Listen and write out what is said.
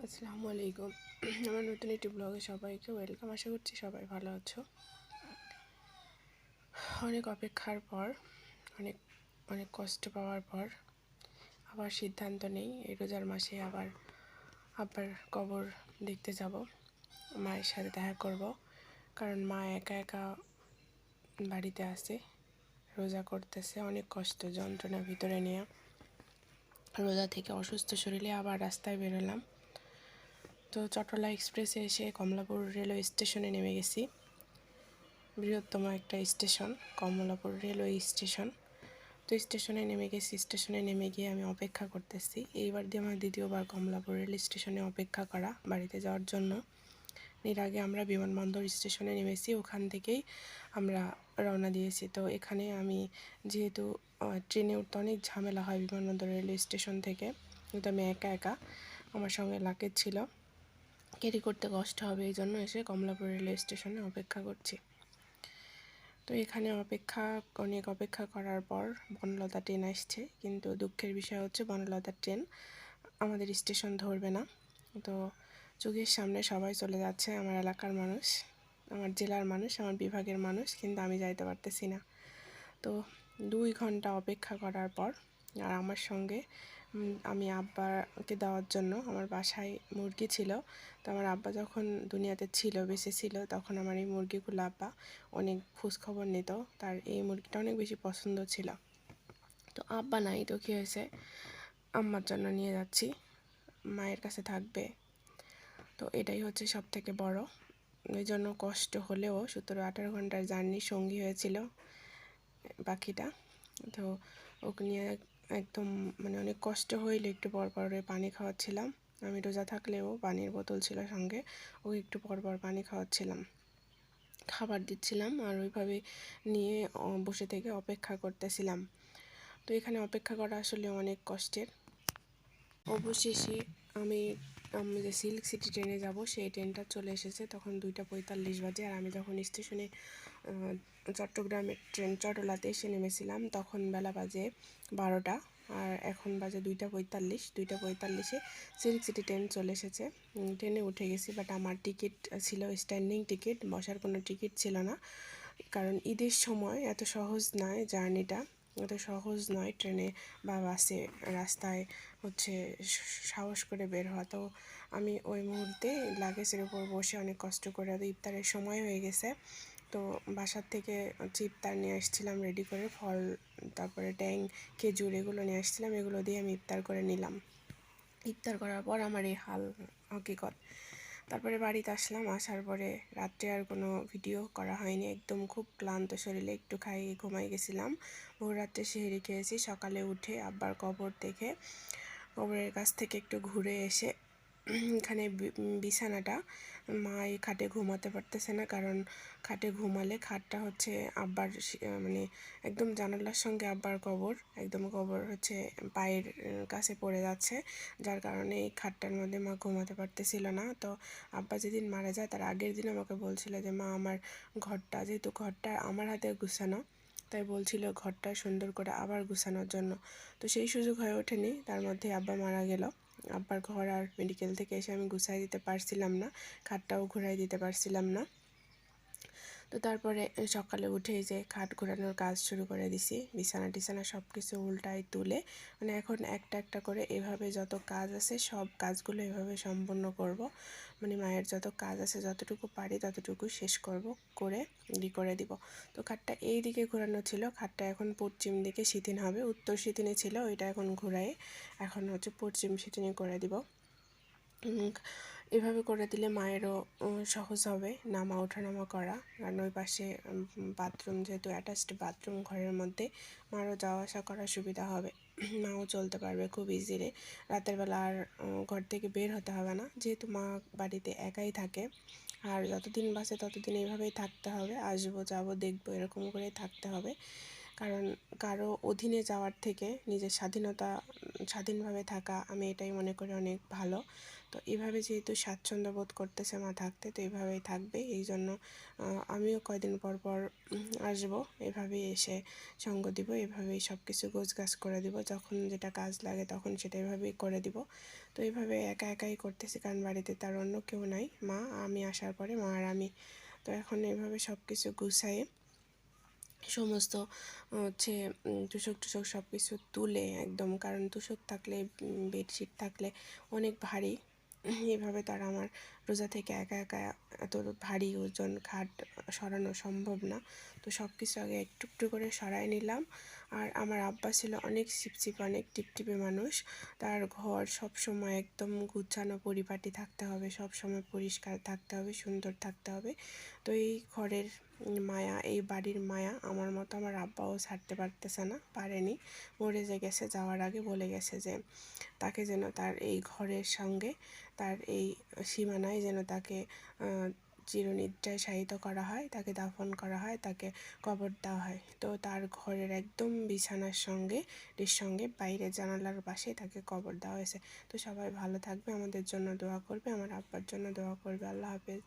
আসসালামু আলাইকুম আমার নতুন একটি ব্লগে সবাইকে ওয়েলকাম। আশা করছি সবাই ভালো আছো। অনেক অপেক্ষার পর, অনেক অনেক কষ্ট পাওয়ার পর আবার সিদ্ধান্ত নেই। এই রোজার মাসে আবার আব্বার কবর দেখতে যাব। মায়ের সাথে দেখা করব। কারণ মা একা একা বাড়িতে আছে, রোজা করতেছে। অনেক কষ্ট, যন্ত্রণা ভিতরে নিয়ে। রোজা থেকে অসুস্থ শরীরে আবার রাস্তায় বেরোলাম। তো চট্টলা এক্সপ্রেসে এসে কমলাপুর রেলওয়ে স্টেশনে নেমে গেছি। বৃহত্তম একটা স্টেশন, কমলাপুর রেলওয়ে স্টেশন। তো স্টেশনে নেমে গেছি, স্টেশনে নেমে গিয়ে আমি অপেক্ষা করতেছি। এইবার দিয়ে আমার দ্বিতীয়বার কমলাপুর রেল স্টেশনে অপেক্ষা করা, বাড়িতে যাওয়ার জন্য। এর আগে আমরা বিমানবন্দর স্টেশনে নেমেছি, ওখান থেকেই আমরা রওনা দিয়েছি। তো এখানে আমি যেহেতু ট্রেনে উঠতে অনেক ঝামেলা হয় বিমানবন্দর রেলওয়ে স্টেশন থেকে, কিন্তু আমি একা একা আমার সঙ্গে লাকেজ ছিল। ক্যারি করতে কষ্ট হবে, এই জন্য এসে কমলাপুর রেলওয়ে স্টেশনে অপেক্ষা করছি। তো এখানে অপেক্ষা, অনেক অপেক্ষা করার পর বনলতা ট্রেন আসছে, কিন্তু দুঃখের বিষয় হচ্ছে বনলতা ট্রেন আমাদের স্টেশন ধরবে না। তো চোখের সামনে সবাই চলে যাচ্ছে, আমার এলাকার মানুষ, আমার জেলার মানুষ, আমার বিভাগের মানুষ, কিন্তু আমি যাইতে পারতেছি না। তো দুই ঘণ্টা অপেক্ষা করার পর আর আমার সঙ্গে আমি আব্বাকে দেওয়ার জন্য আমার বাসায় মুরগি ছিল। তো আমার আব্বা যখন দুনিয়াতে ছিল, বেঁচে ছিল, তখন আমার এই মুরগিগুলো আব্বা অনেক খোঁজখবর নিত। তার এই মুরগিটা অনেক বেশি পছন্দ ছিল। তো আব্বা নাই তো কী হয়েছে? আম্মার জন্য নিয়ে যাচ্ছি। মায়ের কাছে থাকবে। তো এটাই হচ্ছে সব থেকে বড়। ওই জন্য কষ্ট হলেও সতেরো আঠারো ঘণ্টার জার্নি সঙ্গী হয়েছিল পাখিটা তো ওকে নিয়ে একদম মানে অনেক কষ্ট হইলে একটু পর পর পানি খাওয়াচ্ছিলাম। আমি রোজা থাকলেও পানির বোতল ছিল সঙ্গে ও একটু পর পর পানি খাওয়াচ্ছিলাম। খাবার দিচ্ছিলাম আর ওইভাবে নিয়ে বসে থেকে অপেক্ষা করতেছিলাম। তো এখানে অপেক্ষা করা আসলে অনেক কষ্টের। অবশেষে আমি আমি, যে সিল্ক সিটি ট্রেনে যাব, সেই ট্রেনটা চলে এসেছে। তখন দুইটা পঁয়তাল্লিশ বাজে আর আমি যখন স্টেশনে চট্টগ্রামের ট্রেন চটলাতে এসে নেমেছিলাম, তখন বেলা বাজে বারোটা। আর এখন বাজে দুইটা পঁয়তাল্লিশ, দুইটা পঁয়তাল্লিশে সিল্ক সিটি ট্রেন চলে এসেছে। ট্রেনে উঠে গেছি বাট আমার টিকিট ছিল স্ট্যান্ডিং টিকিট, বসার কোনো টিকিট ছিল না। কারণ ঈদের সময় এত সহজ নয় জার্নিটা। এত সহজ নয় ট্রেনে বা বাসে রাস্তায় হচ্ছে সাহস করে বের হওয়া। তো আমি ওই মুহূর্তে লাগেজের উপর বসে অনেক কষ্ট করে ইফতারের সময় হয়ে গেছে। তো বাসার থেকে হচ্ছে ইফতার নিয়ে আসছিলাম রেডি করে, ফল, তারপরে ট্যাং, খেজুর এগুলো নিয়ে আসছিলাম, এগুলো দিয়ে আমি ইফতার করে নিলাম। ইফতার করার পর আমার এই হাল, হকিকত। তারপরে বাড়িতে আসলাম, আসার পরে রাত্রে আর কোনো ভিডিও করা হয়নি। একদম খুব ক্লান্ত শরীরে একটু খাইয়ে ঘুমাই গেছিলাম। ভোর রাত্রে সেহেরি খেয়েছি। সকালে উঠে আব্বার কবর দেখে কবরের কাছ থেকে একটু ঘুরে এসে এখানে বিছানাটা মা এই খাটে ঘুমাতে পারতেছে না কারণ খাটে ঘুমালে খাটটা হচ্ছে আব্বার মানে একদম জানালার সঙ্গে আব্বার কবর, একদম কবর হচ্ছে পায়ের কাছে পড়ে যাচ্ছে। যার কারণে এই খাটটার মধ্যে মা ঘুমাতে পারতেছিল না। তো আব্বা যেদিন মারা যায় তার আগের দিন আমাকে বলছিল যে, মা, আমার ঘরটা, যেহেতু ঘরটা আমার হাতে গুছানো, তাই বলছিল ঘরটা সুন্দর করে আবার গুছানোর জন্য। তো সেই সুযোগ হয়ে ওঠেনি। তার মধ্যে আব্বা মারা গেল। আব্বার ঘর আর মেডিকেল থেকে এসে আমি গুছাই দিতে পারছিলাম না, খাটটাও ঘুরাই দিতে পারছিলাম না। তো তারপরে সকালে উঠে যে খাট ঘোরানোর কাজ শুরু করে দিছি। বিছানা টিছানা সব কিছু উল্টায় তুলে মানে এখন একটা একটা করে এভাবে যত কাজ আছে, সব কাজগুলো এভাবে সম্পন্ন করব। মানে মায়ের যত কাজ আছে, যতটুকু পারি ততটুকু শেষ করব, করে রেডি করে দিব। তো খাটটা এই দিকে ঘোরানো ছিল, খাটটা এখন পশ্চিম দিকে শীতিন হবে, উত্তর শীতিনে ছিল, ওইটা এখন ঘোরাই এখন হচ্ছে পশ্চিম শীতিনে করে দিব। এভাবে করে দিলে মায়েরও সহজ হবে নামা, ওঠানামা করা। কারণ ওই পাশে বাথরুম যেহেতু অ্যাটাচড বাথরুম ঘরের মধ্যে, মারও যাওয়া আসা করার সুবিধা হবে। মাও চলতে পারবে খুব ইজিলি রাতের বেলা আর ঘর থেকে বের হতে হবে না। যেহেতু মা বাড়িতে একাই থাকে, আর যতদিন বাসে ততদিন এইভাবেই থাকতে হবে। আসব, যাব, দেখব, এরকম করেই থাকতে হবে। কারণ কারও অধীনে যাওয়ার থেকে নিজের স্বাধীনতা, স্বাধীনভাবে থাকা আমি এটাই মনে করি অনেক ভালো। তো এভাবে যেহেতু স্বাচ্ছন্দ্য বোধ করতেছে মা থাকতে, তো এভাবেই থাকবে। এই জন্য আমিও কয়দিন পর পর আসব। এভাবেই এসে সঙ্গ দিব, এভাবেই সব কিছু গোছগাছ করে দিব। যখন যেটা কাজ লাগে তখন সেটা এভাবেই করে দিব। তো এইভাবে একা একাই করতেছি কারণ বাড়িতে তার অন্য কেউ নাই। মা, আমি আসার পরে মা আর আমি। তো এখন এইভাবে সব কিছু গুছাইয়ে সমস্ত হচ্ছে তুষক টুসক সব কিছু তুলে একদম, কারণ তুষক থাকলে বেডশিট থাকলে অনেক ভারী। এভাবে তার আমার রোজা থেকে একা একা এত ভারী ওজন খাট সরানো সম্ভব না। তো সব কিছু আগে একটু একটু করে সরাই নিলাম। আর আমার আব্বা ছিল অনেক চিপচিপ, অনেক টিপটিপে মানুষ। তার ঘর সব সময় একদম গুছানো, পরিপাটি থাকতে হবে সব সময় পরিষ্কার থাকতে হবে, সুন্দর থাকতে হবে। তো এই ঘরের মায়া, এই বাড়ির মায়া আমার মতো আমার আব্বাও ছাড়তে পারতেছে না, পারেনি। মরে যে গেছে, যাওয়ার আগে বলে গেছে যে, তাকে যেন তার এই ঘরের সঙ্গে তার এই সীমানায় যেন তাকে চিরনিদ্রায় শায়িত করা হয়, তাকে দাফন করা হয়, তাকে কবর দেওয়া হয়। তো তার ঘরের একদম বিছানার সঙ্গে এর সঙ্গে বাইরে জানালার পাশে তাকে কবর দেওয়া হয়েছে। তো সবাই ভালো থাকবে, আমাদের জন্য দোয়া করবে, আমার আব্বার জন্য দোয়া করবে। আল্লাহ হাফেজ।